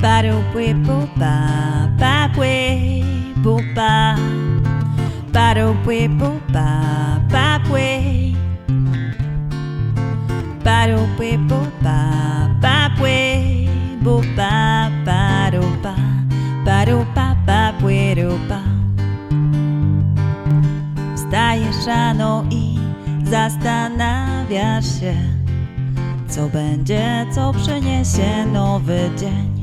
Parupui pupa, papui pupa. Parupui pupa, papui. Parupui pupa, papui pupa, parupa, parupa, papuirupa. Wstajesz rano i zastanawiasz się, co będzie, co przyniesie nowy dzień.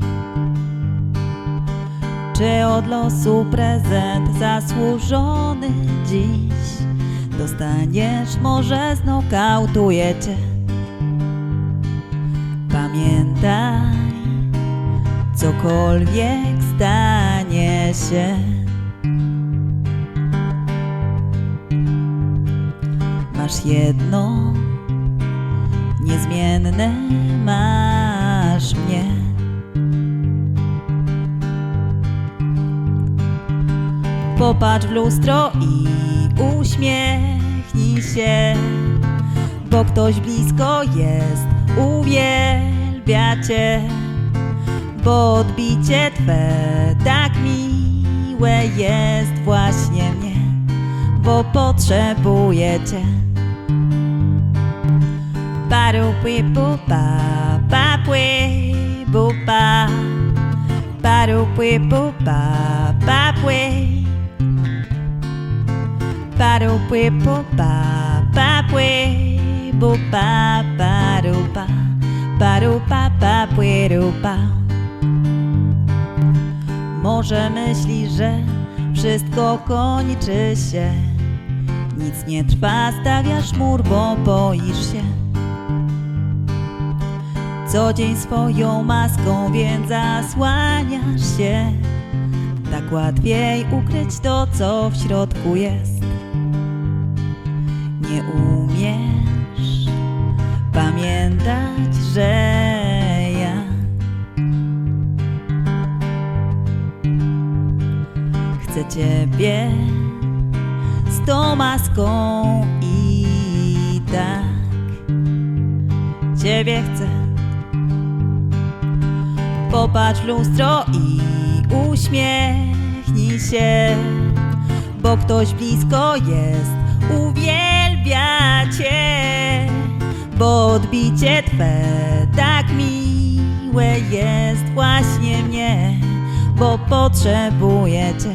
Czy od losu prezent zasłużony dziś dostaniesz, może znokautuje cię. Pamiętaj, cokolwiek stanie się. Masz jedno, niezmienne masz mnie. Popatrz w lustro i uśmiechnij się, bo ktoś blisko jest, uwielbia cię, bo odbicie twe tak miłe jest właśnie mnie, bo potrzebuję cię. Parupui pupa, papui pupa, parupui pupa, papui. Parupui pupa, papui pupa, parupa, parupa, papuirupa. Może myślisz, że wszystko kończy się, nic nie trwa, stawiasz mur, bo boisz się. Co dzień swoją maską, więc zasłaniasz się. Tak łatwiej ukryć to, co w środku jest. Nie umiesz pamiętać, że ja chcę ciebie z tą maską i tak ciebie chcę. Popatrz lustro i uśmiechnij się, bo ktoś blisko jest, uwielbia bo odbicie twe tak miłe jest właśnie mnie, bo potrzebuję cię.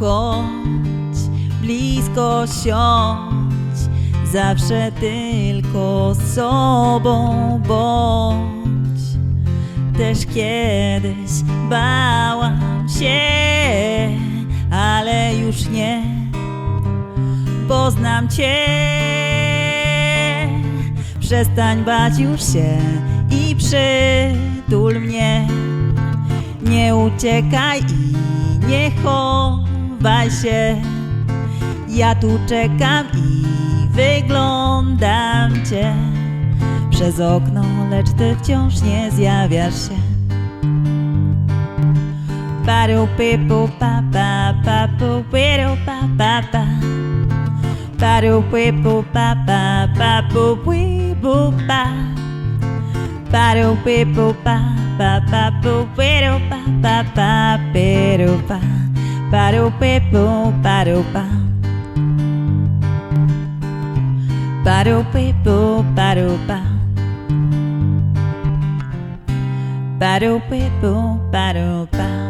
Chodź blisko siądź, zawsze tylko sobą bądź. Też kiedyś bałam się, ale już nie, bo znam cię. Przestań bać już się i przytul mnie. Nie uciekaj i nie chowaj się. Ja tu czekam i wyglądam cię przez okno, lecz ty wciąż nie zjawiasz się. Paru pipu pa pa pa pu piru pa pa pa Paru pipu pa pa pa pu pipu pa Paru pipu pa pa pa pu piru pa pa pa piru pa Paru pipu paru pa Paru pipu paru pa Paru pipu paru pa